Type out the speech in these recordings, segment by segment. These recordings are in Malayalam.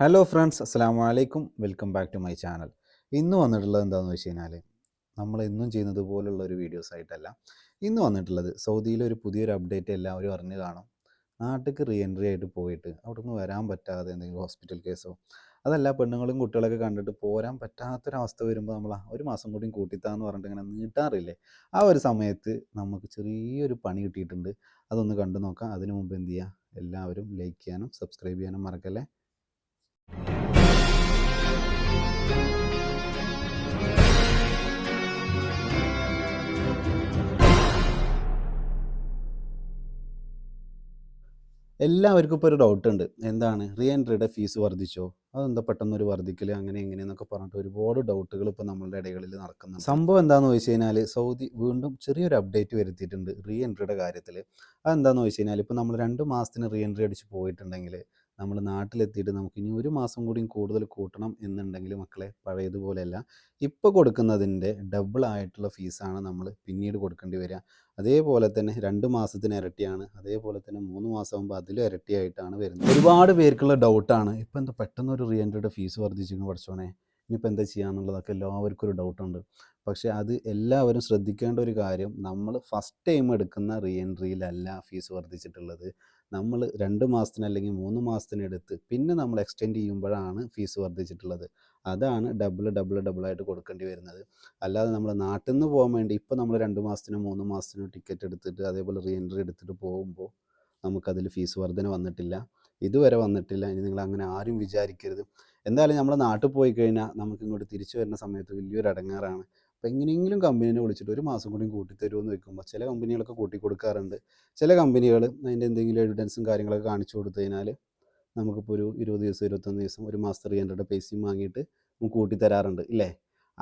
ഹലോ ഫ്രണ്ട്സ് അസ്സാം വലൈക്കും welcome back to my channel ഇന്ന് വന്നിട്ടുള്ളത് എന്താണെന്ന് വെച്ച് കഴിഞ്ഞാൽ നമ്മൾ ഇന്നും ചെയ്യുന്നത് പോലുള്ള ഒരു വീഡിയോസ് ആയിട്ടല്ല. ഇന്ന് വന്നിട്ടുള്ളത് സൗദിയിലെ ഒരു പുതിയൊരു അപ്ഡേറ്റ് എല്ലാവരും അറിഞ്ഞു കാണും. നാട്ടിലേക്ക് റീ എൻട്രി ആയിട്ട് പോയിട്ട് അവിടെ നിന്ന് വരാൻ പറ്റാതെ എന്തെങ്കിലും ഹോസ്പിറ്റൽ കേസോ അതല്ല പെണ്ണുങ്ങളും കുട്ടികളൊക്കെ കണ്ടിട്ട് പോരാൻ പറ്റാത്തൊരവസ്ഥ വരുമ്പോൾ നമ്മൾ ഒരു മാസം കൂടിയും കൂട്ടിത്താന്ന് പറഞ്ഞിട്ട് ഇങ്ങനെ നീട്ടാറില്ലേ? ആ ഒരു സമയത്ത് നമുക്ക് ചെറിയൊരു പണി കിട്ടിയിട്ടുണ്ട്. അതൊന്ന് കണ്ടു നോക്കാം. അതിനു മുമ്പ് എന്ത് ചെയ്യുക എല്ലാവരും ലൈക്ക് ചെയ്യാനും സബ്സ്ക്രൈബ് ചെയ്യാനും മറക്കല്ലേ? എല്ലാവർക്കും ഇപ്പോൾ ഒരു ഡൗട്ട് ഉണ്ട്. എന്താണ്? റീ എൻട്രിയുടെ ഫീസ് വർദ്ധിച്ചോ? അതെന്താ പെട്ടെന്ന് ഒരു വർദ്ധിക്കൽ അങ്ങനെ എങ്ങനെയെന്നൊക്കെ പറഞ്ഞിട്ട് ഒരുപാട് ഡൗട്ടുകൾ ഇപ്പോൾ നമ്മളുടെ ഇടകളിൽ നടക്കുന്നുണ്ട്. സംഭവം എന്താണെന്ന് വെച്ച് കഴിഞ്ഞാൽ സൗദി വീണ്ടും ചെറിയൊരു അപ്ഡേറ്റ് വരുത്തിയിട്ടുണ്ട് റീ എൻട്രിയുടെ കാര്യത്തിൽ അതെന്താണെന്ന് വെച്ച് കഴിഞ്ഞാൽ ഇപ്പോൾ നമ്മൾ രണ്ട് മാസത്തിന് റീ എൻട്രി അടിച്ച് പോയിട്ടുണ്ടെങ്കിൽ നമ്മൾ നാട്ടിലെത്തിയിട്ട് നമുക്ക് ഇനി ഒരു മാസം കൂടിയും കൂടുതൽ കൂട്ടണം എന്നുണ്ടെങ്കിൽ മക്കളെ പഴയതുപോലെയല്ല. ഇപ്പോൾ കൊടുക്കുന്നതിന്റെ ഡബിൾ ആയിട്ടുള്ള ഫീസാണ് നമ്മൾ പിന്നീട് കൊടുക്കേണ്ടി വരിക. അതേപോലെ തന്നെ രണ്ട് മാസത്തിന് ഇരട്ടിയാണ്. അതേപോലെ തന്നെ മൂന്ന് മാസമാകുമ്പോൾ അതിലും ഇരട്ടിയായിട്ടാണ് വരുന്നത്. ഒരുപാട് പേർക്കുള്ള ഡൗട്ടാണ് ഇപ്പം എന്താ പെട്ടെന്ന് ഒരു റീ എൻട്രിയുടെ ഫീസ് വർദ്ധിച്ചിരിക്കുന്നു പഠിച്ചോണേ ഇനിയിപ്പോൾ എന്താ ചെയ്യാന്നുള്ളതൊക്കെ എല്ലാവർക്കും ഒരു ഡൗട്ടുണ്ട് പക്ഷേ അത് എല്ലാവരും ശ്രദ്ധിക്കേണ്ട ഒരു കാര്യം നമ്മൾ ഫസ്റ്റ് ടൈം എടുക്കുന്ന റീ എൻട്രിയിലല്ല ഫീസ് വർദ്ധിച്ചിട്ടുള്ളത്. നമ്മൾ രണ്ട് മാസത്തിന് അല്ലെങ്കിൽ മൂന്ന് മാസത്തിന് എടുത്ത് പിന്നെ നമ്മൾ എക്സ്റ്റെൻഡ് ചെയ്യുമ്പോഴാണ് ഫീസ് വർദ്ധിച്ചിട്ടുള്ളത്. അതാണ് ഡബിൾ ഡബിൾ ഡബിൾ ആയിട്ട് കൊടുക്കേണ്ടി വരുന്നത്. അല്ലാതെ നമ്മൾ നാട്ടിൽ നിന്ന് പോകാൻ വേണ്ടി ഇപ്പോൾ നമ്മൾ രണ്ട് മാസത്തിനോ മൂന്ന് മാസത്തിനോ ടിക്കറ്റ് എടുത്തിട്ട് അതേപോലെ റീ എൻട്രി എടുത്തിട്ട് പോകുമ്പോൾ നമുക്കതിൽ ഫീസ് വർധന വന്നിട്ടില്ല. ഇതുവരെ വന്നിട്ടില്ല. ഇനി നിങ്ങൾ അങ്ങനെ ആരും വിചാരിക്കരുത്. എന്തായാലും നമ്മൾ നാട്ടിൽ പോയി കഴിഞ്ഞാൽ നമുക്ക് ഇങ്ങോട്ട് തിരിച്ചു വരുന്ന സമയത്ത് വലിയൊരു അടങ്ങാറാണ്. അപ്പോൾ എങ്ങനെയെങ്കിലും കമ്പനീനെ വിളിച്ചിട്ട് ഒരു മാസം കൂടി കൂട്ടി വെക്കുമ്പോൾ ചില കമ്പനികളൊക്കെ കൂട്ടി കൊടുക്കാറുണ്ട്. ചില കമ്പനികൾ അതിന്റെ എന്തെങ്കിലും എവിഡൻസും കാര്യങ്ങളൊക്കെ കാണിച്ചു കൊടുത്തു കഴിഞ്ഞാൽ നമുക്കിപ്പോൾ ഒരു ഇരുപത് ദിവസം ഇരുപത്തൊന്ന് ദിവസം ഒരു മാസത്തെ റീ ഹൺഡ്രഡ് പൈസയും വാങ്ങിയിട്ട് നമുക്ക് തരാറുണ്ട്. ഇല്ലേ?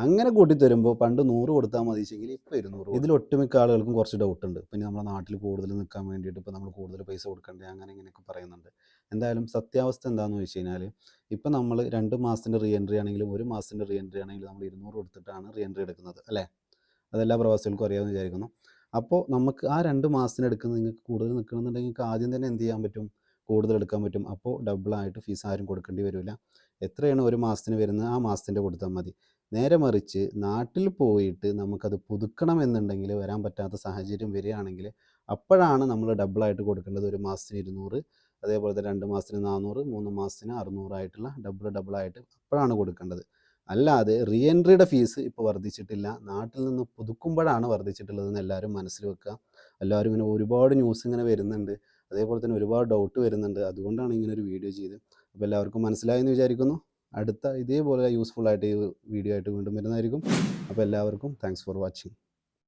അങ്ങനെ കൂട്ടി തരുമ്പോൾ പണ്ട് നൂറ് കൊടുത്താൽ മതി മതിച്ചെങ്കിൽ ഇപ്പോൾ ഇരുന്നൂറ് ഇതിൽ ഒട്ടുമിക്ക ആളുകൾക്കും കുറച്ച് ഡൗട്ട് ഉണ്ട്. പിന്നെ നമ്മുടെ നാട്ടിൽ കൂടുതൽ നിൽക്കാൻ വേണ്ടിയിട്ട് ഇപ്പോൾ നമ്മൾ കൂടുതൽ പൈസ കൊടുക്കണ്ടേ? അങ്ങനെ ഇങ്ങനെയൊക്കെ പറയുന്നുണ്ട്. എന്തായാലും സത്യാവസ്ഥ എന്താണെന്ന് വെച്ച് കഴിഞ്ഞാൽ ഇപ്പം നമ്മൾ രണ്ട് മാസത്തിന്റെ റീ എൻട്രി ആണെങ്കിലും ഒരു മാസത്തിന്റെ റീ എൻട്രി ആണെങ്കിലും നമ്മൾ ഇരുന്നൂറ് കൊടുത്തിട്ടാണ് റീ എൻട്രി എടുക്കുന്നത് അല്ലേ? അതെല്ലാ പ്രവാസികൾക്കും അറിയാമെന്ന് വിചാരിക്കുന്നു. അപ്പോൾ നമുക്ക് ആ രണ്ട് മാസത്തിന് എടുക്കുന്നത് നിങ്ങൾക്ക് കൂടുതൽ നിൽക്കണമെന്നുണ്ടെങ്കിൽ നിങ്ങൾക്ക് ആദ്യം തന്നെ എന്ത് ചെയ്യാൻ പറ്റും? കൂടുതൽ എടുക്കാൻ പറ്റും. അപ്പോൾ ഡബിളായിട്ട് ഫീസ് ആരും കൊടുക്കേണ്ടി വരില്ല. എത്രയാണ് ഒരു മാസത്തിന് വരുന്നത്? ആ മാസത്തിന്റെ കൊടുത്താൽ മതി. നേരെ മറിച്ച് നാട്ടിൽ പോയിട്ട് നമുക്കത് പുതുക്കണം എന്നുണ്ടെങ്കിൽ വരാൻ പറ്റാത്ത സാഹചര്യം വരികയാണെങ്കിൽ അപ്പോഴാണ് നമ്മൾ ഡബിളായിട്ട് കൊടുക്കേണ്ടത്. ഒരു മാസത്തിന് ഇരുന്നൂറ് അതേപോലെ തന്നെ രണ്ട് മാസത്തിന് നാനൂറ് മൂന്ന് മാസത്തിന് അറുന്നൂറായിട്ടുള്ള ഡബിൾ ഡബിളായിട്ട് അപ്പോഴാണ് കൊടുക്കേണ്ടത്. അല്ലാതെ റീ എൻട്രിയുടെ ഫീസ് ഇപ്പോൾ വർദ്ധിച്ചിട്ടില്ല. നാട്ടിൽ നിന്ന് പുതുക്കുമ്പോഴാണ് വർദ്ധിച്ചിട്ടുള്ളതെന്ന് എല്ലാവരും മനസ്സിൽ വെക്കുക. എല്ലാവരും ഇങ്ങനെ ഒരുപാട് ന്യൂസ് ഇങ്ങനെ വരുന്നുണ്ട്. അതേപോലെ തന്നെ ഒരുപാട് ഡൗട്ട് വരുന്നുണ്ട്. അതുകൊണ്ടാണ് ഇങ്ങനെ ഒരു വീഡിയോ ചെയ്ത് അപ്പോൾ എല്ലാവർക്കും മനസ്സിലായെന്ന് വിചാരിക്കുന്നു. അടുത്ത ഇതേപോലെ യൂസ്ഫുൾ ആയിട്ട് ഈ വീഡിയോ ആയിട്ട് വീണ്ടും വരുന്നതായിരിക്കും. അപ്പോൾ എല്ലാവർക്കും താങ്ക്സ് ഫോർ വാച്ചിങ്